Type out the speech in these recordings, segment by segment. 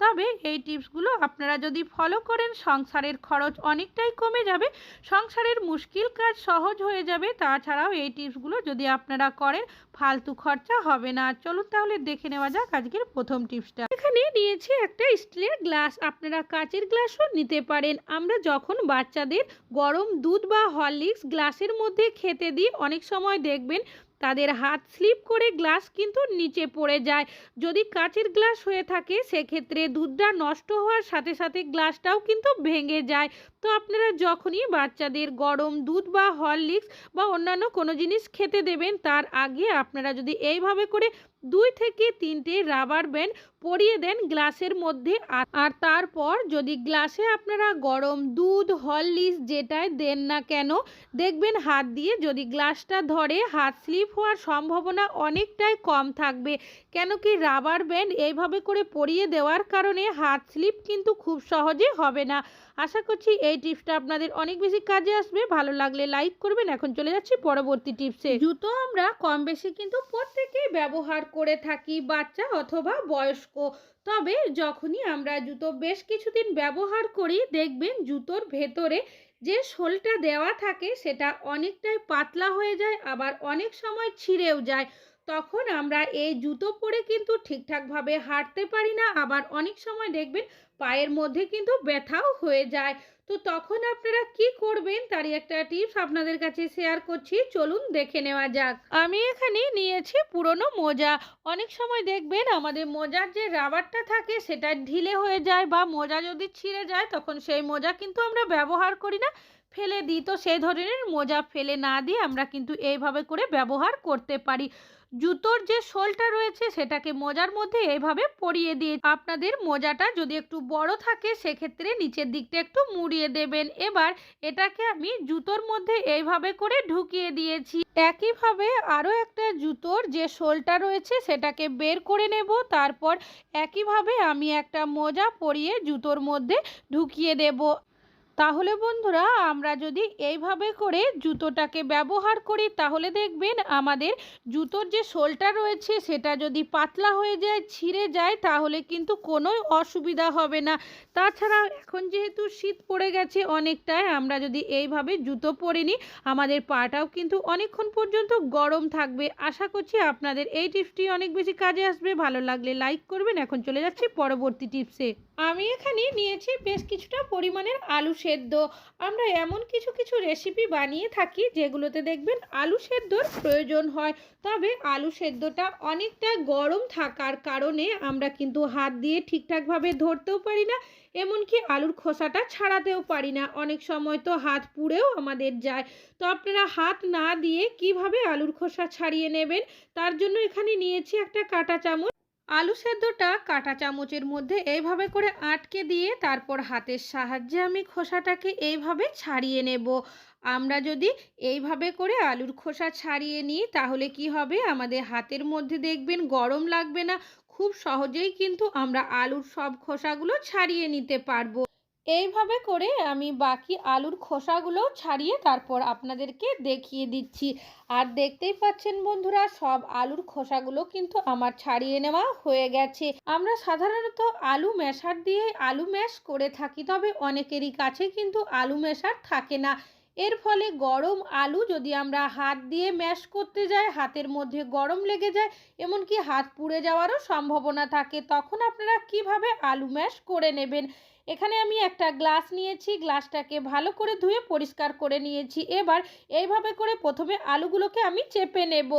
তবে এই টিপসগুলো আপনারা যদি ফলো করেন, সংসারের খরচ অনেকটাই কমে যাবে, সংসারের মুশকিল কাজ সহজ হয়ে যাবে। তাছাড়াও এই টিপসগুলো যদি আপনারা করেন, ফালতু খরচা হবে না। চলুন তাহলে দেখে নেওয়া যাক আজকের প্রথম টিপসটা। এখানে নিয়েছি একটা স্টিলের গ্লাস। আপনারা কাচের গ্লাসও নিতে পারেন। আমরা যখন বাচ্চাদের গরম দুধ বা হরলিক্স গ্লাসের মধ্যে খেতে দিই, অনেক সময় দেখবেন তাদের হাত স্লিপ করে গ্লাস কিন্তু নিচে পড়ে যায়। যদি কাঁচের গ্লাস হয়ে থাকে, সেক্ষেত্রে দুধটা নষ্ট হওয়ার সাথে সাথে গ্লাসটাও কিন্তু ভেঙে যায়। তো আপনারা যখনই বাচ্চাদের গরম দুধ বা হরলিক্স বা অন্যান্য কোনো জিনিস খেতে দেবেন, তার আগে আপনারা যদি এইভাবে করে দুই থেকে তিনটে রাবার ব্যান্ড পরিয়ে দেন গ্লাসের মধ্যে আর- তারপর যদি গ্লাসে আপনারা গরম দুধ, হরলিক্স যেটাই দেন না কেন, দেখবেন হাত দিয়ে যদি গ্লাসটা ধরে হাত স্লিপ হওয়ার সম্ভাবনা অনেকটাই কম থাকবে। কেন কি রাবার ব্যান্ড এইভাবে করে পরিয়ে দেওয়ার কারণে হাত স্লিপ কিন্তু খুব সহজে হবে না। আশা করছি এই টিপসটা আপনাদের অনেক বেশি কাজে আসবে। ভালো লাগলে লাইক করবেন। এখন চলে যাচ্ছি পরবর্তী টিপসে। জুতো আমরা কম বেশি কিন্তু প্রত্যেকেই ব্যবহার করে থাকি, বাচ্চা অথবা বয়স্ক। তবে যখনই আমরা জুতো বেশ কিছুদিন ব্যবহার করি, দেখবেন জুতোর ভেতরে যে শোলটা দেওয়া থাকে, সেটা অনেকটাই পাতলা হয়ে যায়, আবার অনেক সময় ছিঁড়েও যায়। তখন আমরা এই জুতো পরে কিন্তু ঠিকঠাকভাবে হাঁটতে পারি না। আবার অনেক সময় দেখবেন পায়ের মধ্যে কিন্তু ব্যথাও হয়ে যায়। তো তখন আপনারা কি করবেন? তারই একটা টিপস আপনাদের কাছে শেয়ার করছি। চলুন দেখে নেওয়া যাক। আমি এখানে নিয়েছি পুরনো মোজা। অনেক সময় দেখবেন আমাদের মোজার যে রাবারটা থাকে সেটা ঢিলে হয়ে যায় বা মোজা যদি ছিঁড়ে যায় তখন সেই মোজা কিন্তু আমরা ব্যবহার করি না। ফেলে দিই। তো সেই ধরনের মোজা ফেলে না দিয়ে আমরা কিন্তু এইভাবে করে ব্যবহার করতে পারি। জুতোর যে শোলটা রয়েছে সেটাকে মোজার মধ্যে এইভাবে পরিয়ে দিয়ে আপনাদের মোজাটা যদি একটু বড় থাকে সেক্ষেত্রে নিচের দিকটা একটু মুড়িয়ে দেবেন। এবার এটাকে আমি জুতোর মধ্যে এইভাবে করে ঢুকিয়ে দিয়েছি। একইভাবে আরও একটা জুতোর যে শোলটা রয়েছে সেটাকে বের করে নেব। তারপর একইভাবে আমি একটা মোজা পরিয়ে জুতোর মধ্যে ঢুকিয়ে দেব। তাহলে বন্ধুরা, আমরা যদি এইভাবে করে জুতোটাকে ব্যবহার করি, তাহলে দেখবেন আমাদের জুতোর যে সোলটা রয়েছে, সেটা যদি পাতলা হয়ে যায়, ছিঁড়ে যায়, তাহলে কিন্তু কোনো অসুবিধা হবে না। তাছাড়া এখন যেহেতু শীত পড়ে গেছে অনেকটাই, আমরা যদি এইভাবে জুতো পরে নিই, আমাদের পাটাও কিন্তু অনেকক্ষণ পর্যন্ত গরম থাকবে। আশা করছি আপনাদের এই টিপসটি অনেক বেশি কাজে আসবে। ভালো লাগলে লাইক করবেন। এখন চলে যাচ্ছি পরবর্তী টিপসে। আমি এখানে নিয়েছি বেশ কিছুটা পরিমাণের আলু সেদ্ধ। আমরা এমন কিছু কিছু রেসিপি বানিয়ে থাকি যেগুলোতে দেখবেন আলু সেদ্ধর প্রয়োজন হয়। তবে আলু সেদ্ধটা অনেকটা গরম থাকার কারণে আমরা কিন্তু হাত দিয়ে ঠিকঠাকভাবে ধরতেও পারি না, এমনকি আলুর খোসাটা ছাড়াতেও পারি না। অনেক সময় তো হাত পুড়েও আমাদের যায়। তো আপনারা হাত না দিয়ে কীভাবে আলুর খোসা ছাড়িয়ে নেবেন, তার জন্য এখানে নিয়েছি একটা কাঁটা চামচ আলু সেদ্ধটা কাঁটা চামচের মধ্যে এইভাবে করে আটকে দিয়ে তারপর হাতের সাহায্যে আমি খোসাটাকে এইভাবে ছাড়িয়ে নেব। আমরা যদি এইভাবে করে আলুর খোসা ছাড়িয়ে নিই, তাহলে কি হবে? আমাদের হাতের মধ্যে দেখবেন গরম লাগবে না। খুব সহজেই কিন্তু আমরা আলুর সব খোসাগুলো ছাড়িয়ে নিতে পারব। এইভাবে করে আমি বাকি আলুর খোসাগুলো ছাড়িয়ে তারপর আপনাদেরকে দেখিয়ে দিচ্ছি। আর দেখতেই পাচ্ছেন বন্ধুরা, সব আলুর খোসাগুলো কিন্তু আমার ছাড়িয়ে নেওয়া হয়ে গেছে। আমরা সাধারণত আলু মেশার দিয়ে আলু ম্যাশ করে থাকি, তবে অনেকেরই কাছে কিন্তু আলু মেশার থাকে না। এর ফলে গরম আলু যদি আমরা হাত দিয়ে ম্যাশ করতে যাই, হাতের মধ্যে গরম লেগে যায়, এমনকি হাত পুড়ে যাওয়ারও সম্ভাবনা থাকে। তখন আপনারা কীভাবে আলু ম্যাশ করে নেবেন? এখানে আমি একটা গ্লাস নিয়েছি, গ্লাসটাকে ভালো করে ধুয়ে পরিষ্কার করে নিয়েছি। এবার এইভাবে করে প্রথমে আলুগুলোকে আমি চেপে নেব।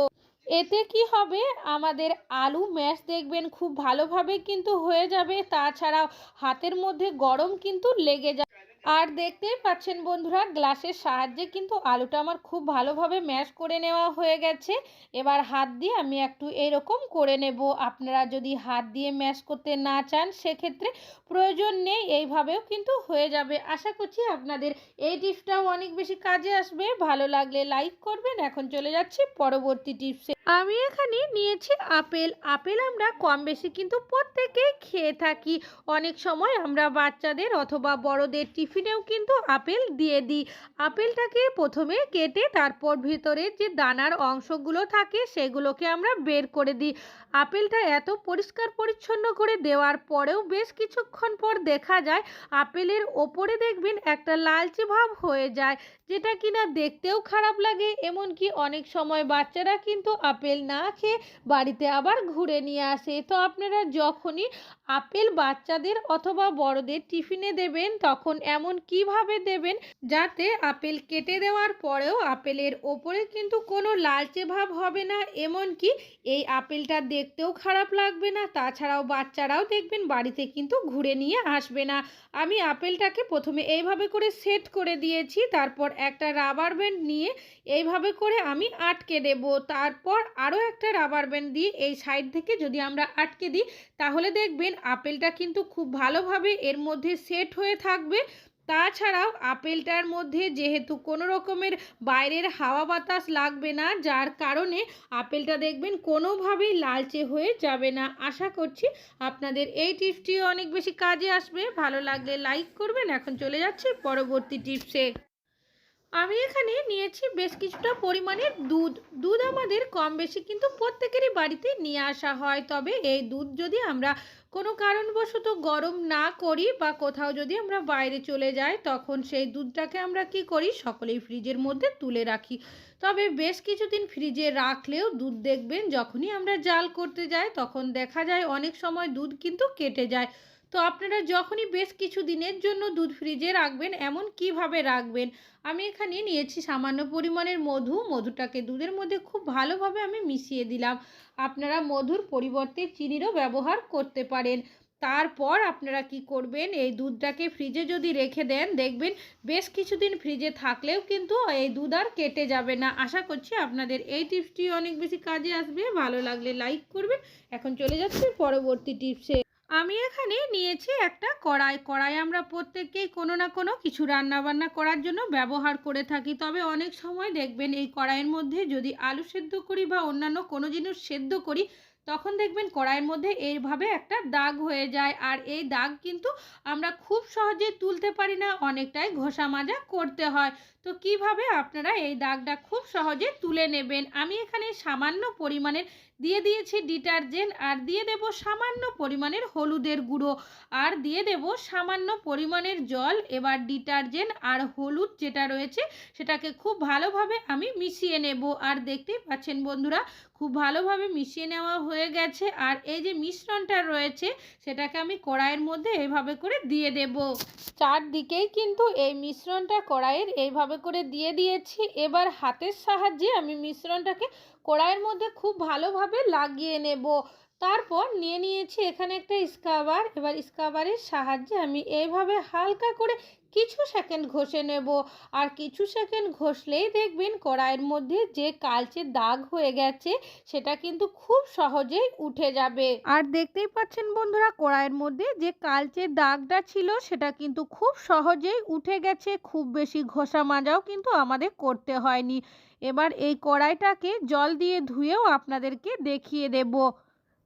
এতে কি হবে? আমাদের আলু ম্যাশ দেখবেন খুব ভালোভাবে কিন্তু হয়ে যাবে। তাছাড়াও হাতের মধ্যে গরম কিন্তু লেগে যাবে আর দেখতেই পাচ্ছেন বন্ধুরা, গ্লাসের সাহায্যে কিন্তু আলুটা আমার খুব ভালোভাবে ম্যাশ করে নেওয়া হয়ে গেছে। এবার হাত দিয়ে আমি একটু এরকম করে নেব। আপনারা যদি হাত দিয়ে ম্যাশ করতে না চান, সেক্ষেত্রে প্রয়োজন নেই, এইভাবেও কিন্তু হয়ে যাবে। আশা করছি আপনাদের এই টিপসটাও অনেক বেশি কাজে আসবে। ভালো লাগলে লাইক করবেন। এখন চলে যাচ্ছি পরবর্তী টিপসে। আমি এখানে নিয়েছি আপেল। আপেল আমরা কম বেশি কিন্তু প্রত্যেকেই খেয়ে থাকি। অনেক সময় আমরা বাচ্চাদের অথবা বড়দের টিফিনেও কিন্তু আপেল দিয়ে দিই। আপেলটাকে প্রথমে কেটে তারপর ভিতরে যে দানার অংশগুলো থাকে সেগুলোকে আমরা বের করে দিই। আপেলটা এত পরিষ্কার পরিচ্ছন্ন করে দেওয়ার পরেও বেশ কিছুক্ষণ পর দেখা যায় আপেলের ওপরে দেখবেন একটা লালচে ভাব হয়ে যায়, যেটা কিনা দেখতেও খারাপ লাগে। এমনকি অনেক সময় বাচ্চারা কিন্তু আপেল না খেয়ে বাড়িতে আবার ঘুরে নিয়ে আসে। তো আপনারা যখনই আপেল বাচ্চাদের অথবা বড়দের টিফিনে দেবেন, তখন এমন কীভাবে দেবেন, যাতে আপেল কেটে দেওয়ার পরেও আপেলের ওপরে কিন্তু কোনো লালচে ভাব হবে না। এমনকি এই আপেলটা দেখতেও খারাপ লাগবে না, তাছাড়াও বাচ্চারাও দেখবেন বাড়িতে কিন্তু ঘুরে নিয়ে আসবে না। আমি আপেলটাকে প্রথমে এইভাবে করে সেট করে দিয়েছি, তারপর একটা রাবার ব্যান্ড নিয়ে এইভাবে করে আমি আটকে দেব। তারপর আরও একটা রাবার ব্যান্ড দিয়ে এই সাইড থেকে যদি আমরা আটকে দিই, তাহলে দেখবেন আপেলটা কিন্তু খুব ভালোভাবে এর মধ্যে সেট হয়ে থাকবে। তাছাড়াও আপেলটার মধ্যে যেহেতু কোনো রকমের বাইরের হাওয়া বাতাস লাগবে না, যার কারণে আপেলটা দেখবেন কোনোভাবেই লালচে হয়ে যাবে না। আশা করছি আপনাদের এই টিপসটি অনেক বেশি কাজে আসবে। ভালো লাগলে লাইক করবেন। এখন চলে যাচ্ছে পরবর্তী টিপসে। আমি এখানে নিয়েছি বেশ কিছুটা পরিমাণের দুধ। দুধ আমাদের কম বেশি কিন্তু প্রত্যেকেরই বাড়িতে নিয়ে আসা হয়। তবে এই দুধ যদি আমরা কোনো কারণবশত গরম না করি বা কোথাও যদি আমরা বাইরে চলে যাই, তখন সেই দুধটাকে আমরা কি করি? সকলেই ফ্রিজের মধ্যে তুলে রাখি। তবে বেশ কিছুদিন ফ্রিজে রাখলেও দুধ দেখবেন, যখনই আমরা জাল করতে যাই, তখন দেখা যায় অনেক সময় দুধ কিন্তু কেটে যায়। তো আপনারা যখনই বেশ কিছু দিনের জন্য দুধ ফ্রিজে রাখবেন, এমন কীভাবে রাখবেন? আমি এখানে নিয়েছি সামান্য পরিমাণের মধু। মধুটাকে দুধের মধ্যে খুব ভালোভাবে আমি মিশিয়ে দিলাম। আপনারা মধুর পরিবর্তে চিনিরও ব্যবহার করতে পারেন। তারপর আপনারা কি করবেন? এই দুধটাকে ফ্রিজে যদি রেখে দেন, দেখবেন বেশ কিছুদিন ফ্রিজে থাকলেও কিন্তু এই দুধ আর কেটে যাবে না। আশা করছি আপনাদের এই টিপসটি অনেক বেশি কাজে আসবে। ভালো লাগলে লাইক করবেন। এখন চলে যাচ্ছি পরবর্তী টিপসে। আমি এখানে নিয়েছি একটা কড়াই। কড়াই আমরা প্রত্যেককেই কোনো না কোনো কিছু রান্নাবান্না করার জন্য ব্যবহার করে থাকি। তবে অনেক সময় দেখবেন এই কড়াইয়ের মধ্যে যদি আলু সেদ্ধ করি বা অন্যান্য কোনো জিনিস সেদ্ধ করি তখন দেখবেন কড়াইয়ের মধ্যে এইভাবে একটা দাগ হয়ে যায়। আর এই দাগ কিন্তু আমরা খুব সহজে তুলতে পারি না, অনেকটাই ঘষা মাজা করতে হয়। তো কীভাবে আপনারা এই দাগটা খুব সহজে তুলে নেবেন? আমি এখানে সামান্য পরিমাণের দিয়ে দিয়েছি ডিটারজেন্ট, আর দিয়ে দেব সামান্য পরিমাণের হলুদের গুঁড়ো, আর দিয়ে দেব সামান্য পরিমাণের জল, এবার ডিটারজেন্ট আর হলুদ যেটা রয়েছে সেটাকে খুব ভালোভাবে আমি মিশিয়ে নেব। আর দেখতেই পাচ্ছেন বন্ধুরা, খুব ভালোভাবে মিশিয়ে নেওয়া হয়ে গেছে। আর এই যে মিশ্রণটা রয়েছে, সেটাকে আমি কড়াইয়ের মধ্যে এইভাবে করে দিয়ে দেব। চারদিকেই কিন্তু এই মিশ্রণটা কড়াইয়ের এইভাবে করে দিয়ে দিয়েছি। এবার হাতের সাহায্যে আমি মিশ্রণটাকে কড়াইয়ের মধ্যে খুব ভালোভাবে লাগিয়ে নেব। তারপর নিয়ে নিয়েছি এখানে একটা স্কাবার। এবার স্কাবারের সাহায্যে আমি এইভাবে হালকা করে কিছু সেকেন্ড ঘষে নেব। আর কিছু সেকেন্ড ঘষলেই দেখবেন কড়াইয়ের মধ্যে যে কালচে দাগ হয়ে গেছে, সেটা কিন্তু খুব সহজেই উঠে যাবে। আর দেখতেই পাচ্ছেন বন্ধুরা, কড়াইয়ের মধ্যে যে কালচে দাগটা ছিল, সেটা কিন্তু খুব সহজেই উঠে গেছে। খুব বেশি ঘষা মাজাও কিন্তু আমাদের করতে হয়নি। এবার এই কড়াইটাকে জল দিয়ে ধুয়েও আপনাদেরকে দেখিয়ে দেবো।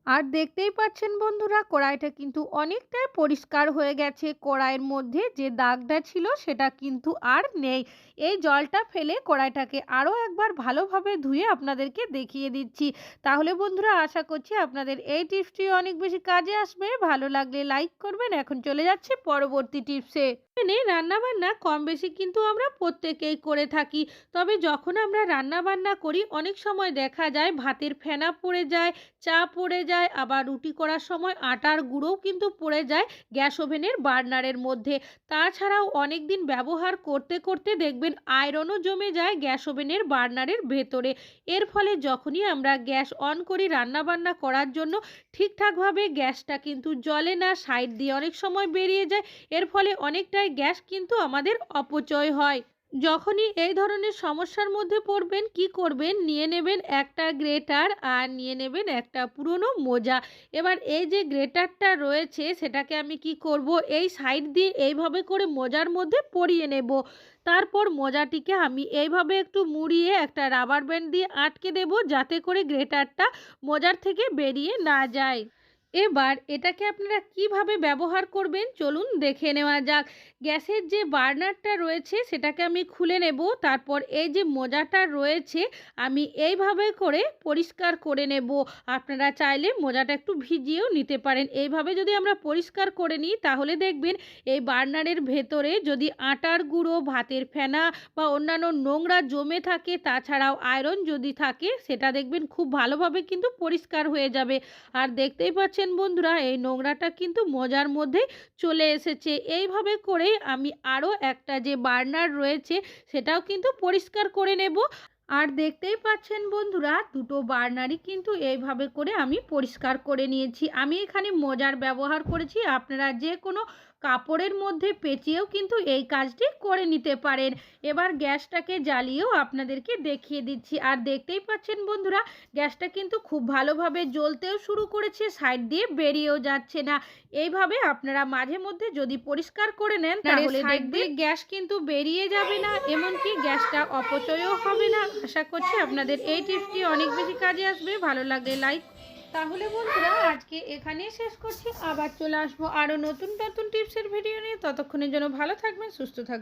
আর দেখতেই পাচ্ছেন বন্ধুরা, কড়াইটা কিন্তু অনেকটাই পরিষ্কার হয়ে গেছে। কড়াইয়ের মধ্যে যে দাগটা ছিল সেটা কিন্তু আর নেই। এই জলটা ফেলে কড়াইটাকে আরও একবার ভালোভাবে ধুয়ে আপনাদেরকে দেখিয়ে দিচ্ছি। তাহলে বন্ধুরা, আশা করছি আপনাদের এই টিপসটি অনেক বেশি কাজে আসবে। ভালো লাগলে লাইক করবেন। এখন চলে যাচ্ছে পরবর্তী টিপসে। এখানে রান্নাবান্না কম বেশি কিন্তু আমরা প্রত্যেকেই করে থাকি। তবে যখন আমরা রান্নাবান্না করি, অনেক সময় দেখা যায় ভাতের ফেনা পড়ে যায়, চা পড়ে যায়, আবার রুটি করার সময় আটার গুঁড়োও কিন্তু পড়ে যায় গ্যাস ওভেনের বার্নারের মধ্যে। তাছাড়াও অনেক দিন ব্যবহার করতে করতে দেখবেন আয়রনও জমে যায় গ্যাস ওভেনের বার্নারের ভেতরে। এর ফলে যখনই আমরা গ্যাস অন করি রান্নাবান্না করার জন্য, ঠিকঠাকভাবে গ্যাসটা কিন্তু জলে না, সাইড দিয়ে অনেক সময় বেরিয়ে যায়। এর ফলে অনেকটাই গ্যাস কিন্তু আমাদের অপচয় হয়। যখনই এই ধরনের সমস্যার মধ্যে পড়বেন, কি করবেন? নিয়ে নেবেন একটা গ্রেটার আর নিয়ে নেবেন একটা পুরনো মোজা। এবার এই যে গ্রেটারটা রয়েছে, সেটাকে আমি কি করব? এই সাইড দিয়ে এইভাবে করে মোজার মধ্যে পরিয়ে নেব। তারপর মোজাটিকে আমি এইভাবে একটু মুড়িয়ে একটা রাবার ব্যান্ড দিয়ে আটকে দেব, যাতে করে গ্রেটারটা মোজার থেকে বেরিয়ে না যায়। এবার এটাকে আপনারা কীভাবে ব্যবহার করবেন? চলুন দেখে নেওয়া যাক। গ্যাসের যে বার্নারটা রয়েছে, সেটাকে আমি খুলে নেব। তারপর এই যে মোজাটা রয়েছে, আমি এইভাবে করে পরিষ্কার করে নেব। আপনারা চাইলে মোজাটা একটু ভিজিয়েও নিতে পারেন। এইভাবে যদি আমরা পরিষ্কার করে নিই, তাহলে দেখবেন এই বার্নারের ভেতরে যদি আটার গুঁড়ো, ভাতের ফেনা বা অন্যান্য নোংরা জমে থাকে, তাছাড়াও আয়রন যদি থাকে, সেটা দেখবেন খুব ভালোভাবে কিন্তু পরিষ্কার হয়ে যাবে। আর দেখতেই পাচ্ছেন বন্ধুরা, এই নোংরাটা কিন্তু মজার মধ্যে চলে এসেছে। এইভাবে করে আমি আরও একটা যে বার্নার রয়েছে, সেটাও কিন্তু পরিষ্কার করে নেব। আর দেখতেই পাচ্ছেন বন্ধুরা, দুটো বার্নারই কিন্তু এইভাবে করে আমি পরিষ্কার করে নিয়েছি। আমি এখানে মজার ব্যবহার করেছি, আপনারা যে কোনো কাপড়ের মধ্যে পেঁচিয়েও কিন্তু এই কাজটি করে নিতে পারেন। এবার গ্যাসটাকে জ্বালিয়েও আপনাদেরকে দেখিয়ে দিচ্ছি। আর দেখতেই পাচ্ছেন বন্ধুরা গ্যাসটা কিন্তু খুব ভালোভাবে জ্বলতেও শুরু করেছে সাইড দিয়ে বেরিয়েও যাচ্ছে না। এইভাবে আপনারা মাঝে মধ্যে যদি পরিষ্কার করে নেন তাহলে দেখবেন গ্যাস কিন্তু বেরিয়ে যাবে না এমনকি গ্যাসটা অপচয়ও হবে না। আশা করছি আপনাদের এই টিপসটি অনেক বেশি কাজে আসবে। ভালো লাগলে লাইক তাহলে বন্ধুরা, আজকে এখানেই শেষ করছি। আবার চলে আসব আরও নতুন নতুন টিপসের ভিডিও নিয়ে। ততক্ষণের জন্য ভালো থাকবেন, সুস্থ থাকবেন।